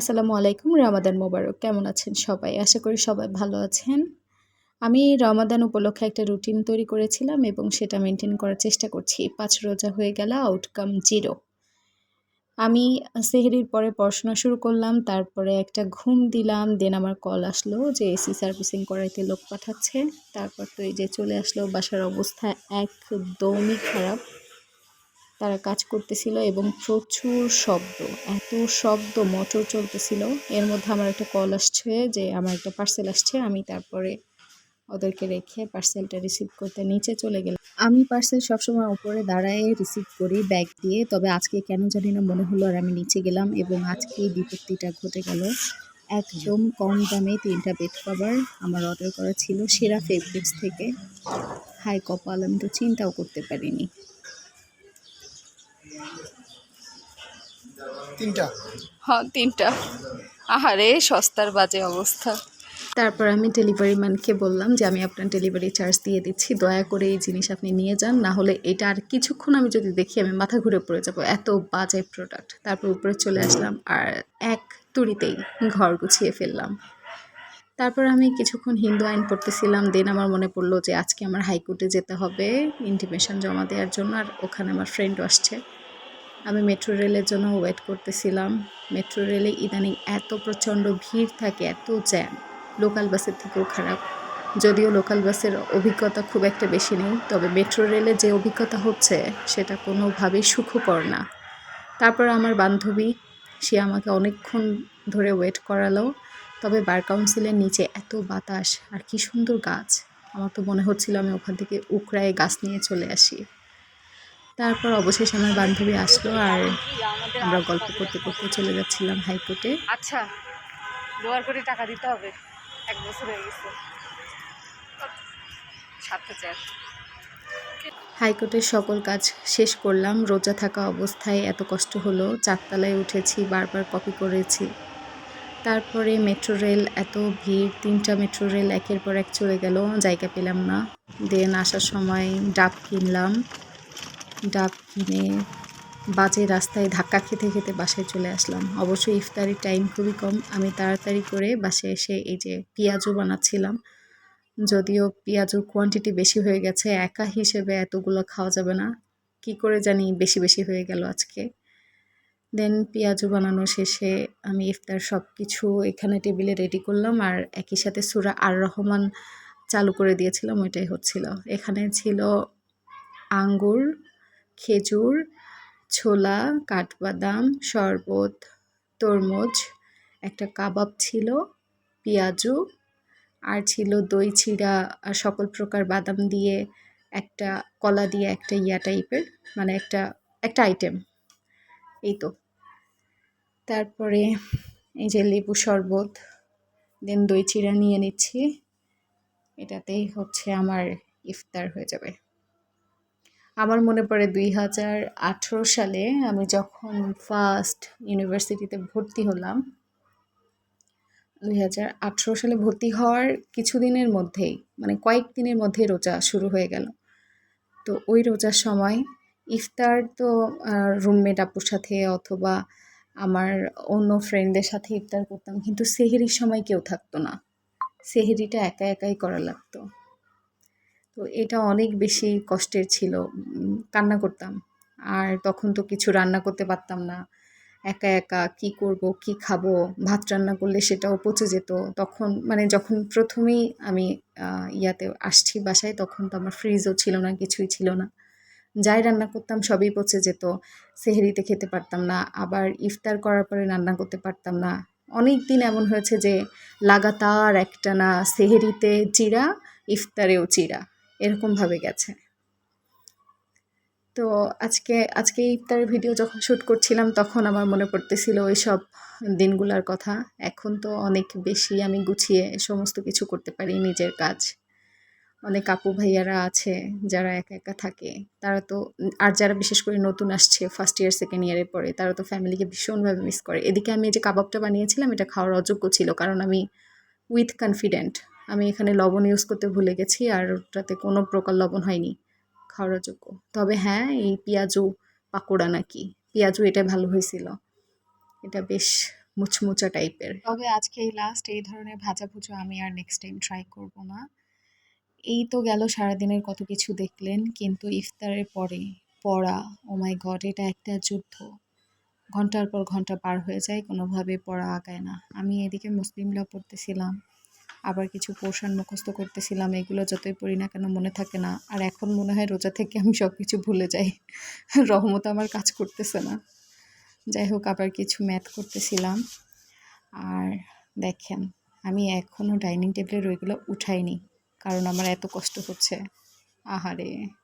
আসসালামু আলাইকুম, রমাদান মোবারক। কেমন আছেন সবাই? আশা করি সবাই ভালো আছেন। আমি রমাদান উপলক্ষে একটা রুটিন তৈরি করেছিলাম এবং সেটা মেনটেন করার চেষ্টা করছি। পাঁচ রোজা হয়ে গেল, আউটকাম জিরো। আমি সেহেরির পরে পড়াশোনা শুরু করলাম, তারপরে একটা ঘুম দিলাম, দেন আমার কল আসলো যে এসি সার্ভিসিং করাইতে লোক পাঠাচ্ছে। তারপর তো এই যে চলে আসলো, বাসার অবস্থা একদমই খারাপ। তারা কাজ করতেছিল এবং প্রচুর শব্দ, এত শব্দ মোটর চলতেছিল। এর মধ্যে আমার একটা কল আসছে যে, আমার একটা পার্সেল আসছে, আমি তারপরে ওদেরকে রেখে পার্সেলটা রিসিভ করতে নিচে চলে গেলাম। আমি পার্সেল সবসময় উপরে দাঁড়ায় রিসিভ করি ব্যাগ দিয়ে, তবে আজকে কেন জানি না মনে হলো আর আমি নিচে গেলাম এবং আজকে বিপত্তিটা ঘটে গেল। একদম কম দামে তিনটা বেড কভার আমার অর্ডার করা ছিল, সেরা ফেব্রিক্স থেকে। হাই কপাল, আমি তো চিন্তাও করতে পারিনি। তিনটা? হ্যাঁ তিনটা। আহারে সস্তার বাজে অবস্থা। তারপর আমি ডেলিভারি ম্যানকে বললাম যে আমি আপনার ডেলিভারি চার্জ দিয়ে দিচ্ছি। দয়া করে এই জিনিস আপনি নিয়ে যান। না হলে এটা আর কিছুক্ষণ আমি যদি দেখি আমি মাথা ঘুরে পড়ে যাব। এত বাজে প্রোডাক্ট তারপর উপরে চলে আসলাম আর এক তুড়িতেই ঘর গুছিয়ে ফেললাম। তারপর আমি কিছুক্ষণ হিন্দু আইন পড়তেছিলাম। দেন আমার মনে পড়ল যে আজকে আমার হাইকোর্টে যেতে হবে। ইন্টিমেশন জমা দেওয়ার জন্য আর ওখানে আমার ফ্রেন্ডও আসছে। আমি মেট্রো রেলের জন্য ওয়েট করতেছিলাম। মেট্রো রেলে ইদানিং এত প্রচণ্ড ভিড় থাকে, এত জ্যাম লোকাল বাসের থেকেও খারাপ। যদিও লোকাল বাসের অভিজ্ঞতা খুব একটা বেশি নেই, তবে মেট্রো রেলে যে অভিজ্ঞতা হচ্ছে, সেটা কোনোভাবেই সুখকর না। তারপর আমার বান্ধবী, সে আমাকে অনেকক্ষণ ধরে ওয়েট করালো। তবে বার কাউন্সিলের নিচে এত বাতাস, আর কি সুন্দর গাছ। আমার তো মনে হচ্ছিল আমি ওখান থেকে উকড়ায় গাছ নিয়ে চলে আসি। তারপর অবশেষে আমার বান্ধবী আসলো আর আমরা গল্প করতে করতে চলে যাচ্ছিলাম হাইকোর্টে। আচ্ছা লোয়ার করে টাকা দিতে হবে। এক বছর হয়ে গেছে। হাইকোর্টের সকল কাজ শেষ করলাম। রোজা থাকা অবস্থায় এত কষ্ট হলো। চারতলায় উঠেছি বারবার কপি করেছি। তারপরে মেট্রো রেল এত ভিড় তিনটা মেট্রো রেল একের পর এক চলে গেল। জায়গা পেলাম না। দেন আসার সময় ডাব কিনলাম। ডাব কিনে বাজে রাস্তায় ধাক্কা খেতে খেতে বাসায় চলে আসলাম। অবশ্যই ইফতারির টাইম খুবই কম। আমি তাড়াতাড়ি করে বাসায় এসে এই যে পেঁয়াজও বানাচ্ছিলাম। যদিও পেঁয়াজুর কোয়ান্টিটি বেশি হয়ে গেছে, একা হিসেবে এতগুলো খাওয়া যাবে না। কি করে জানি বেশি বেশি হয়ে গেল আজকে। দেন পেঁয়াজু বানানো শেষে আমি ইফতার সব কিছু এখানে টেবিলে রেডি করলাম আর একই সাথে সুরা আর রহমান চালু করে দিয়েছিলাম, ওইটাই হচ্ছিল। এখানে ছিল আঙ্গুর খেজুর, ছোলা, কাঠবাদাম, শরবত, তরমুজ, একটা কাবাব ছিল, পেঁয়াজু, আর ছিল দই, চিড়া আর সকল প্রকার বাদাম দিয়ে একটা কলা দিয়ে একটা ইয়া টাইপের মানে একটা একটা আইটেম এই তো। তারপরে এই যে লেবু শরবত দেন দই, চিড়া নিয়ে নিচ্ছি। এটাতেই হচ্ছে আমার ইফতার হয়ে যাবে। আমার মনে পড়ে দুই হাজার আঠেরো সালে আমি যখন ফার্স্ট ইউনিভার্সিটিতে ভর্তি হলাম, দুই হাজার আঠেরো সালে ভর্তি হওয়ার কিছুদিনের মধ্যেই মানে কয়েক দিনের মধ্যেই রোজা শুরু হয়ে গেল। তো ওই রোজার সময় ইফতার তো রুমমেট আপুর সাথে অথবা আমার অন্য ফ্রেন্ডদের সাথে ইফতার করতাম, কিন্তু সেহেরির সময় কেউ থাকতো না। সেহেরিটা একা একাই করা লাগতো। তো এটা অনেক বেশি কষ্টের ছিল কান্না করতাম। আর তখন তো কিছু রান্না করতে পারতাম না। একা একা কি করব, কি খাব, ভাত রান্না করলে সেটাও পচে যেত। তখন মানে যখন প্রথমেই আমি ইয়াতে আসছি বাসায়, তখন তো আমার ফ্রিজও ছিল না, কিছুই ছিল না। যাই রান্না করতাম সবই পচে যেত, সেহেরিতে খেতে পারতাম না, আবার ইফতার করার পরে রান্না করতে পারতাম না। অনেক দিন এমন হয়েছে যে, লাগাতার একটা না সেহেরিতে চিরা, ইফতারেও চিরা। এরকমভাবে গেছে। তো আজকে আজকে ইফতারের ভিডিও যখন শ্যুট করছিলাম, তখন আমার মনে পড়তেছিল ওই সব দিনগুলার কথা। এখন তো অনেক বেশি আমি গুছিয়ে সমস্ত কিছু করতে পারি নিজের কাজ। অনেক আপু ভাইয়ারা আছে যারা একা একা থাকে। তারা তো, আর যারা বিশেষ করে নতুন আসছে ফার্স্ট ইয়ার সেকেন্ড ইয়ারের পরে, তারা তো ফ্যামিলিকে ভীষণভাবে মিস করে। এদিকে আমি যে কাবাবটা বানিয়েছিলাম, এটা খাওয়ার অযোগ্য ছিল, কারণ আমি উইথ কনফিডেন্ট আমি এখানে লবণ ইউজ করতে ভুলে গেছি আর ওটাতে কোনো প্রকার লবণ হয়নি, খাওয়ার যোগ্য। তবে হ্যাঁ এই পেঁয়াজু পাকোড়া নাকি, পেঁয়াজু এটা ভালো হয়েছিল। এটা বেশ মুচমুচা টাইপের। তবে আজকে এই লাস্ট এই ধরনের ভাজা ভুজো আমি আর নেক্সট টাইম ট্রাই করব না। এই তো গেল সারাদিনের কত কিছু দেখলেন, কিন্তু ইফতারের পরে পড়া ও মাই গড এটা একটা যুদ্ধ। ঘণ্টার পর ঘণ্টা পার হয়ে যায়, কোনোভাবে পড়া আগায় না। আমি এদিকে মুসলিম ল পড়তেছিলাম। আবার কিছু পোষণ মুখস্থ করতেছিলাম, এগুলো যতই পড়ি না কেন মনে থাকে না। আর এখন মনে হয় রোজা থেকে আমি সব কিছু ভুলে যাই। রহমত আমার কাজ করতেছে না। যাই হোক, আবার কিছু ম্যাথ করতেছিলাম। আর দেখেন, আমি এখনও ডাইনিং টেবিলের ওইগুলো উঠাইনি, কারণ আমার এত কষ্ট হচ্ছে। আহারে।